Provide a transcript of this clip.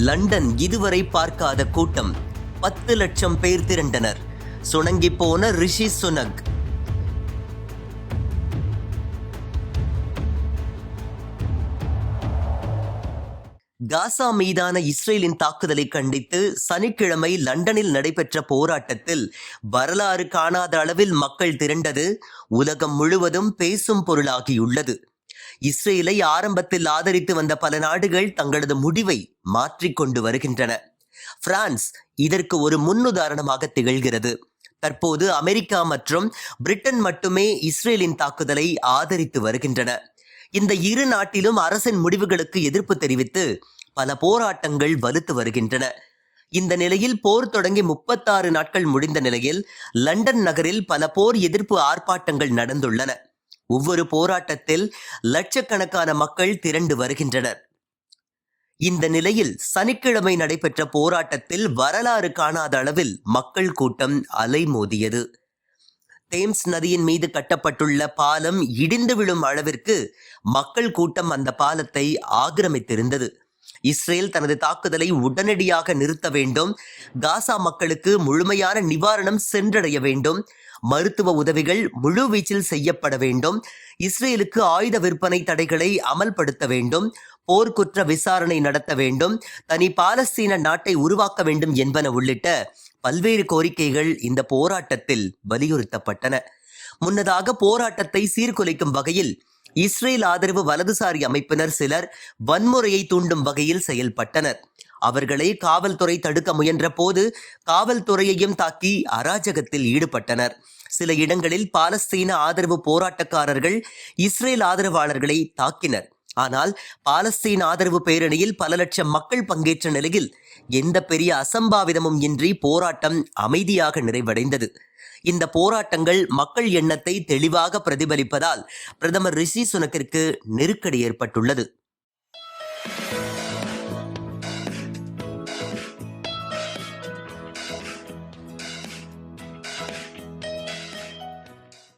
London இதுவரை பார்க்காத கூட்டம் பத்து லட்சம் பேர் திரண்டனர். சுணங்கி போன ரிஷி சுனக். காசா மீதான இஸ்ரேலின் தாக்குதலை கண்டித்து சனிக்கிழமை லண்டனில் நடைபெற்ற போராட்டத்தில் வரலாறு காணாத அளவில் மக்கள் திரண்டது உலகம் முழுவதும் பேசும் பொருளாகியுள்ளது. இஸ்ரேலை ஆரம்பத்தில் ஆதரித்து வந்த பல நாடுகள் தங்களது முடிவை மாற்றிக்கொண்டு வருகின்றன. பிரான்ஸ் இதற்கு ஒரு முன்னுதாரணமாக திகழ்கிறது. தற்போது அமெரிக்கா மற்றும் பிரிட்டன் மட்டுமே இஸ்ரேலின் தாக்குதலை ஆதரித்து வருகின்றன. இந்த இரு நாட்டிலும் அரசின் முடிவுகளுக்கு எதிர்ப்பு தெரிவித்து பல போராட்டங்கள் வலுத்து வருகின்றன. இந்த நிலையில் போர் தொடங்கி முப்பத்தாறு நாட்கள் முடிந்த நிலையில் லண்டன் நகரில் பல போர் எதிர்ப்பு ஆர்ப்பாட்டங்கள் நடந்துள்ளன. ஒவ்வொரு போராட்டத்தில் லட்சக்கணக்கான மக்கள் திரண்டு வருகின்றனர். இந்த நிலையில் சனிக்கிழமை நடைபெற்ற போராட்டத்தில் வரலாறு காணாத அளவில் மக்கள் கூட்டம் அலைமோதியது. தேம்ஸ் நதியின் மீது கட்டப்பட்டுள்ள பாலம் இடிந்து விழும் அளவிற்கு மக்கள் கூட்டம் அந்த பாலத்தை ஆக்கிரமித்திருந்தது. இஸ்ரேல் தனது தாக்குதலை உடனடியாக நிறுத்த வேண்டும். காசா மக்களுக்கு முழுமையான நிவாரணம் சென்றடைய வேண்டும். மருத்துவ உதவிகள் முழு வீச்சில் செய்யப்பட வேண்டும். இஸ்ரேலுக்கு ஆயுத விற்பனை தடைகளை அமல்படுத்த வேண்டும். போர்க்குற்ற விசாரணை நடத்த வேண்டும். தனி பாலஸ்தீன நாட்டை உருவாக்க வேண்டும் என்பன உள்ளிட்ட பல்வேறு கோரிக்கைகள் இந்த போராட்டத்தில் வலியுறுத்தப்பட்டன. முன்னதாக போராட்டத்தை சீர்குலைக்கும் வகையில் இஸ்ரேல் ஆதரவு வலதுசாரி அமைப்பினர் சிலர் வன்முறையை தூண்டும் வகையில் செயல்பட்டனர். அவர்களை காவல்துறை தடுக்க முயன்ற போது காவல்துறையையும் தாக்கி அராஜகத்தில் ஈடுபட்டனர். சில இடங்களில் பாலஸ்தீன ஆதரவு போராட்டக்காரர்கள் இஸ்ரேல் ஆதரவாளர்களை தாக்கினர். ஆனால் பாலஸ்தீன் ஆதரவு பேரணியில் பல லட்சம் மக்கள் பங்கேற்ற நிலையில் எந்த பெரிய அசம்பாவிதமும் இன்றி போராட்டம் அமைதியாக நிறைவடைந்தது. இந்த போராட்டங்கள் மக்கள் எண்ணத்தை தெளிவாக பிரதிபலிப்பதால் பிரதமர் ரிஷி சுனக்கிற்கு நெருக்கடி ஏற்பட்டுள்ளது.